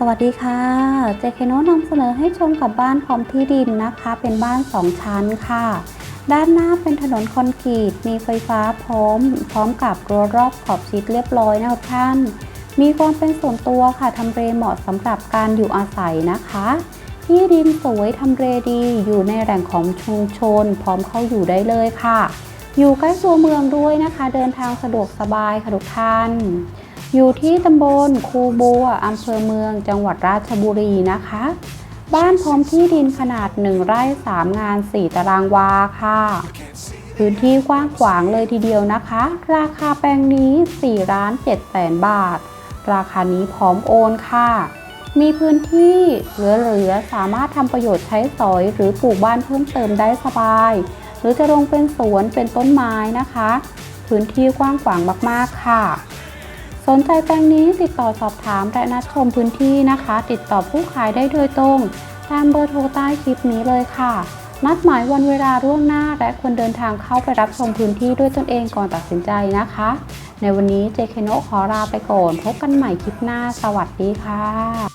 สวัสดีค่ะ เจเคโนนำเสนอให้ชมกับบ้านพร้อมที่ดินนะคะ เป็นบ้าน 2 ชั้นค่ะ ด้านหน้าเป็นถนนคอนกรีต มีไฟฟ้าพร้อม พร้อมกับรั้วรอบขอบชิดเรียบร้อยนะคะท่าน มีความเป็นส่วนตัวค่ะทำเลเหมาะสำหรับการอยู่อาศัยนะคะ ที่ดินสวยทำเลดีอยู่ในแหล่งของชุมชน พร้อมเข้าอยู่ได้เลยค่ะ อยู่ใกล้ตัวเมืองด้วยนะคะ เดินทางสะดวกสบายค่ะทุกท่าน อยู่ที่ตำบลคูบัวอำเภอเมือง จังหวัดราชบุรีนะคะ บ้านพร้อมที่ดินขนาด 1 ไร่ 3 งาน 4 ตารางวาค่ะ พื้นที่กว้างขวางเลยทีเดียวนะคะ ราคาแปลงนี้4ล้าน7แสนบาท ราคานี้พร้อมโอนค่ะ มีพื้นที่เหลือๆสามารถทำประโยชน์ใช้สอยหรือปลูกบ้านเพิ่มเติมได้สบาย หรือจะลงเป็นสวนเป็นต้นไม้นะคะ พื้นที่กว้างขวางมากๆค่ะ สนใจแปลงนี้ติดต่อสอบถามและนัดชมพื้นที่นะคะ ติดต่อผู้ขายได้โดยตรง ตามเบอร์โทรใต้คลิปนี้เลยค่ะ นัดหมายวันเวลาล่วงหน้าและควรเดินทางเข้าไปรับชมพื้นที่ด้วยตนเองก่อนตัดสินใจนะคะ ในวันนี้เจเคโนขอลาไปก่อน พบกันใหม่คลิปหน้า สวัสดีค่ะ